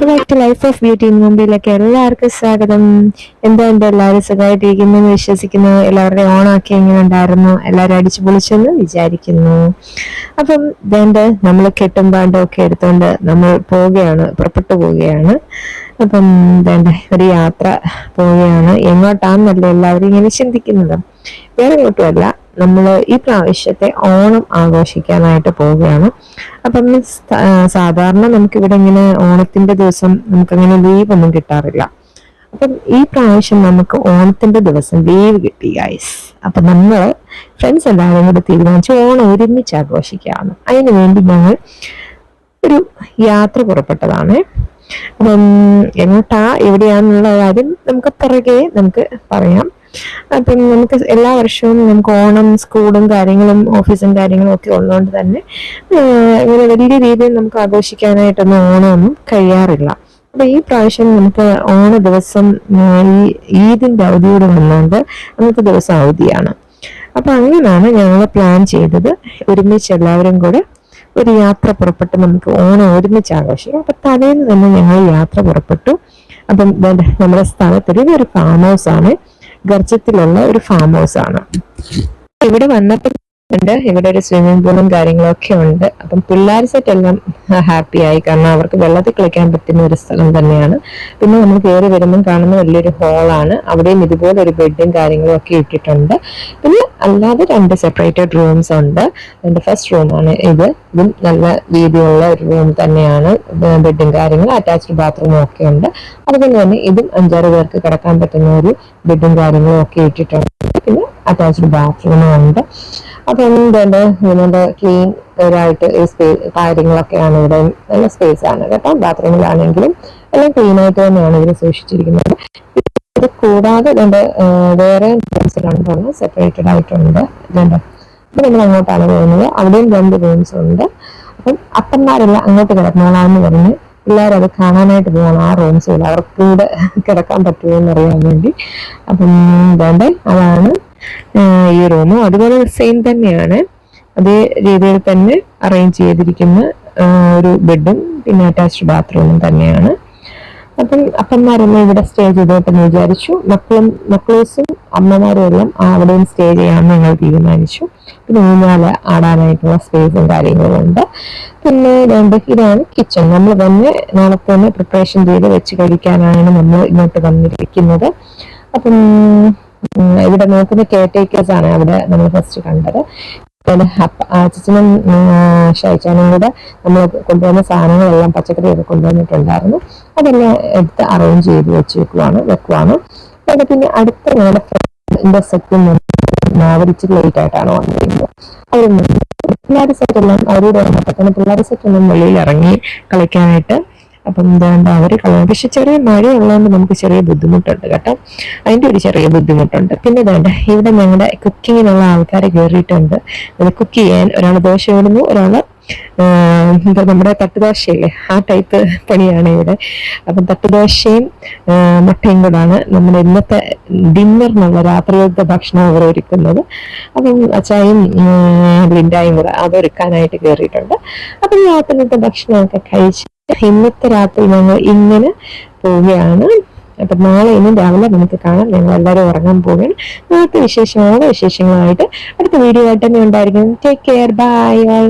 To life of beauty മുമ്പിലേക്ക് എല്ലാവർക്കും സ്വാഗതം. എന്താ ഉണ്ട്? എല്ലാവരും സുഖമായിട്ടിരിക്കുന്നു. എന്ന് വിശ്വസിക്കുന്നു. എല്ലാവരുടെയും ഓണാക്കി എങ്ങനെ ഉണ്ടായിരുന്നു? എല്ലാവരും അടിച്ചു പൊളിച്ചെന്ന് വിചാരിക്കുന്നു. അപ്പം വേണ്ട നമ്മൾ കെട്ടും പാണ്ടും ഒക്കെ എടുത്തുകൊണ്ട് നമ്മൾ പോവുകയാണ്. പുറപ്പെട്ടു പോവുകയാണ്. അപ്പം വേണ്ട ഒരു യാത്ര പോവുകയാണ്. എങ്ങോട്ടാണെന്നല്ല എല്ലാവരും ഇങ്ങനെ ചിന്തിക്കുന്നത്. വേറെ എങ്ങോട്ടുമല്ല നമ്മൾ ഈ പ്രാവശ്യത്തെ ഓണം ആഘോഷിക്കാനായിട്ട് പോവുകയാണ്. അപ്പം മീൻസ് സാധാരണ നമുക്ക് ഇവിടെ ഇങ്ങനെ ഓണത്തിന്റെ ദിവസം നമുക്കങ്ങനെ ലീവ് ഒന്നും കിട്ടാറില്ല. അപ്പം ഈ പ്രാവശ്യം നമുക്ക് ഓണത്തിന്റെ ദിവസം ലീവ് കിട്ടി ഗൈസ് അപ്പൊ നമ്മൾ ഫ്രണ്ട്സ് എല്ലാവരും കൂടെ തീരുമാനിച്ചു ഓണം ഒരുമിച്ച് ആഘോഷിക്കുകയാണ്. അതിനു വേണ്ടി ഞങ്ങൾ ഒരു യാത്ര പുറപ്പെട്ടതാണ്. അപ്പം എങ്ങോട്ടാ എവിടെയാന്നുള്ള കാര്യം നമുക്ക് പിറകെ നമുക്ക് പറയാം. അപ്പം നമുക്ക് എല്ലാ വർഷവും നമുക്ക് ഓണം സ്കൂളും കാര്യങ്ങളും ഓഫീസും കാര്യങ്ങളും ഒക്കെ ഉള്ളതുകൊണ്ട് തന്നെ ഇങ്ങനെ വലിയ രീതിയിൽ നമുക്ക് ആഘോഷിക്കാനായിട്ടൊന്നും ഓണമൊന്നും കഴിയാറില്ല. അപ്പൊ ഈ പ്രാവശ്യം നമുക്ക് ഓണ ദിവസം ഈ ഈദിന്റെ അവധിയോട് വന്നുകൊണ്ട് അന്നത്തെ ദിവസം അവധിയാണ്. അപ്പൊ അങ്ങനെയാണ് ഞങ്ങൾ പ്ലാൻ ചെയ്തത് ഒരുമിച്ച് എല്ലാവരും കൂടെ ഒരു യാത്ര പുറപ്പെട്ട് നമുക്ക് ഓണം ഒരുമിച്ച് ആഘോഷിക്കാം. അപ്പൊ തലേന്ന് തന്നെ ഞങ്ങൾ യാത്ര പുറപ്പെട്ടു. അപ്പം നമ്മുടെ സ്ഥലത്തൊരു ഒരു ഫാം ഹൗസ് ആണ്. ഗർജത്തിലുള്ള ഒരു ഫാം ഹൗസ് ആണ്. ഇവിടെ വന്നപ്പോൾ ഉണ്ട്. ഇവിടെ ഒരു സ്വിമ്മിംഗ് പൂളും കാര്യങ്ങളൊക്കെ ഉണ്ട്. അപ്പം പിള്ളേർ സെറ്റ് എല്ലാം ഹാപ്പി ആയി. കാരണം അവർക്ക് വെള്ളത്തിൽ കളിക്കാൻ പറ്റുന്ന ഒരു സ്ഥലം തന്നെയാണ്. പിന്നെ നമ്മൾ കയറി വരുമ്പോൾ കാണുന്ന വലിയൊരു ഹോളാണ് അവിടെയും ഇതുപോലെ ഒരു ബെഡും കാര്യങ്ങളും ഒക്കെ ഇട്ടിട്ടുണ്ട്. പിന്നെ അല്ലാതെ രണ്ട് സെപ്പറേറ്റഡ് റൂംസ് ഉണ്ട്. എന്റെ ഫസ്റ്റ് റൂമാണ് ഇത്. ഇതും നല്ല വീതിയുള്ള ഒരു റൂം തന്നെയാണ്. ബെഡും കാര്യങ്ങളും അറ്റാച്ച്ഡ് ബാത്റൂമും ഒക്കെ ഉണ്ട്. അതുപോലെ തന്നെ ഇതും അഞ്ചാറ് പേർക്ക് കിടക്കാൻ പറ്റുന്ന ഒരു ബെഡും കാര്യങ്ങളും ഒക്കെ ഇട്ടിട്ടുണ്ട്. അറ്റാച്ച്ഡ് ബാത്റൂമുണ്ട് അപ്പോൾ അപ്പം എന്തുണ്ട്? ഇതിനോട് ക്ലീൻ ആയിട്ട് സ്പേസ് കാര്യങ്ങളൊക്കെയാണ് ഇവിടെ നല്ല സ്പേസ് ആണ് കേട്ടോ. ബാത്റൂമിലാണെങ്കിലും എല്ലാം ക്ലീൻ ആയിട്ട് തന്നെയാണ് ഇവർ സൂക്ഷിച്ചിരിക്കുന്നത്. ഇത് കൂടാതെ ഇതിന്റെ വേറെ റൂംസിലാണ് സെപ്പറേറ്റഡ് ആയിട്ടുണ്ട്. ഇതുണ്ട്. അപ്പൊ നമ്മൾ അങ്ങോട്ടാണ് പോകുന്നത്. അവിടെയും രണ്ട് റൂംസ് ഉണ്ട്. അപ്പം അപ്പന്മാരെല്ലാം അങ്ങോട്ട് കിടക്കണോളാന്ന് പറഞ്ഞ് പിള്ളേരെ അത് കാണാനായിട്ട് പോകണം ആ റൂംസിൽ അവർക്ക് കൂടെ കിടക്കാൻ പറ്റുമോ എന്നറിയാൻ വേണ്ടി. അപ്പം വേണ്ടേ അതാണ് ഈ റൂമും അതുപോലെ സെയിം തന്നെയാണ്. അതേ രീതിയിൽ തന്നെ അറേഞ്ച് ചെയ്തിരിക്കുന്ന ഒരു ബെഡും പിന്നെ അറ്റാച്ച്ഡ് ബാത്റൂമും തന്നെയാണ്. അപ്പം അപ്പന്മാരെല്ലാം ഇവിടെ സ്റ്റേ ചെയ്തോട്ടെന്ന് വിചാരിച്ചു. മക്കളും മക്കളേഴ്സും അമ്മമാരും എല്ലാം അവിടെയും സ്റ്റേ ചെയ്യാമെന്ന് ഞങ്ങൾ തീരുമാനിച്ചു. പിന്നെ ഊഞ്ഞാൽ ആടാനായിട്ടുള്ള സ്പേസും കാര്യങ്ങളും ഉണ്ട്. പിന്നെ രണ്ട് ഇതാണ് കിച്ചൺ നമ്മൾ തന്നെ നാളെ തന്നെ പ്രിപ്പറേഷൻ ചെയ്ത് വെച്ച് കഴിക്കാനാണ് നമ്മൾ ഇങ്ങോട്ട് വന്നിരിക്കുന്നത്. അപ്പം ഇവിടെ നോക്കുന്ന കെയർ ടേക്കേഴ്സ് ആണ് അവിടെ നമ്മൾ ഫസ്റ്റ് കണ്ടത്. അച്ഛനും ഷൈച്ചാനും കൂടെ നമ്മൾ കൊണ്ടുവന്ന സാധനങ്ങളെല്ലാം പച്ചക്കറിയൊക്കെ കൊണ്ടുവന്നിട്ടുണ്ടായിരുന്നു. അതെല്ലാം എടുത്ത് അറേഞ്ച് ചെയ്ത് വെച്ചേക്കുവാണ് വെക്കുവാണ്. അവിടെ പിന്നെ അടുത്ത ഞങ്ങളുടെ ഫ്രണ്ടിന്റെ സെറ്റും മാവരിച്ച് ലേറ്റ് ആയിട്ടാണ് വന്നിരിക്കുന്നത് അവർ പിള്ളേർ സെറ്റ് എല്ലാം അവരോട് വന്നപ്പോൾ തന്നെ പിള്ളേർ സെറ്റ് ഒന്നും വെളിയിൽ ഇറങ്ങി കളിക്കാനായിട്ട് അപ്പം എന്താണ്ട് അവർ കളയാം പക്ഷെ ചെറിയ മഴയുള്ളതുകൊണ്ട് നമുക്ക് ചെറിയ ബുദ്ധിമുട്ടുണ്ട് കേട്ടോ. അതിന്റെ ഒരു ചെറിയ ബുദ്ധിമുട്ടുണ്ട്. പിന്നെ വേണ്ട ഇവിടെ ഞങ്ങളുടെ കുക്കിങ്ങിനുള്ള ആൾക്കാരെ കയറിയിട്ടുണ്ട് കുക്ക് ചെയ്യാൻ ഒരാൾ ദോശ ഇടുന്നു ഒരാൾ എന്താ നമ്മുടെ തട്ടുദോശയില്ലേ ആ ടൈപ്പ് പണിയാണ് ഇവിടെ. അപ്പം തട്ടുദോശയും മുട്ടയും കൂടാണ് നമ്മുടെ ഇന്നത്തെ ഡിന്നറിനുള്ള രാത്രിയിലത്തെ ഭക്ഷണം അവർ ഒരുക്കുന്നത്. അപ്പം അച്ചായും ബ്ലിൻഡായും ലിൻഡായും കൂടെ അതൊരുക്കാനായിട്ട് കയറിയിട്ടുണ്ട് അപ്പം രാത്രിയിലത്തെ ഭക്ഷണമൊക്കെ കഴിച്ച് ഇന്നത്തെ രാത്രി ഞങ്ങൾ ഇങ്ങനെ പോവുകയാണ്. അപ്പൊ നാളെ ഇന്നും രാവിലെ നമുക്ക് കാണാം. ഞങ്ങൾ എല്ലാവരും ഉറങ്ങാൻ പോവുകയാണ്. നാളത്തെ വിശേഷങ്ങളോടെ വിശേഷങ്ങളായിട്ട് അടുത്ത വീഡിയോ ആയിട്ട് തന്നെ ഉണ്ടായിരിക്കും. Take care bye all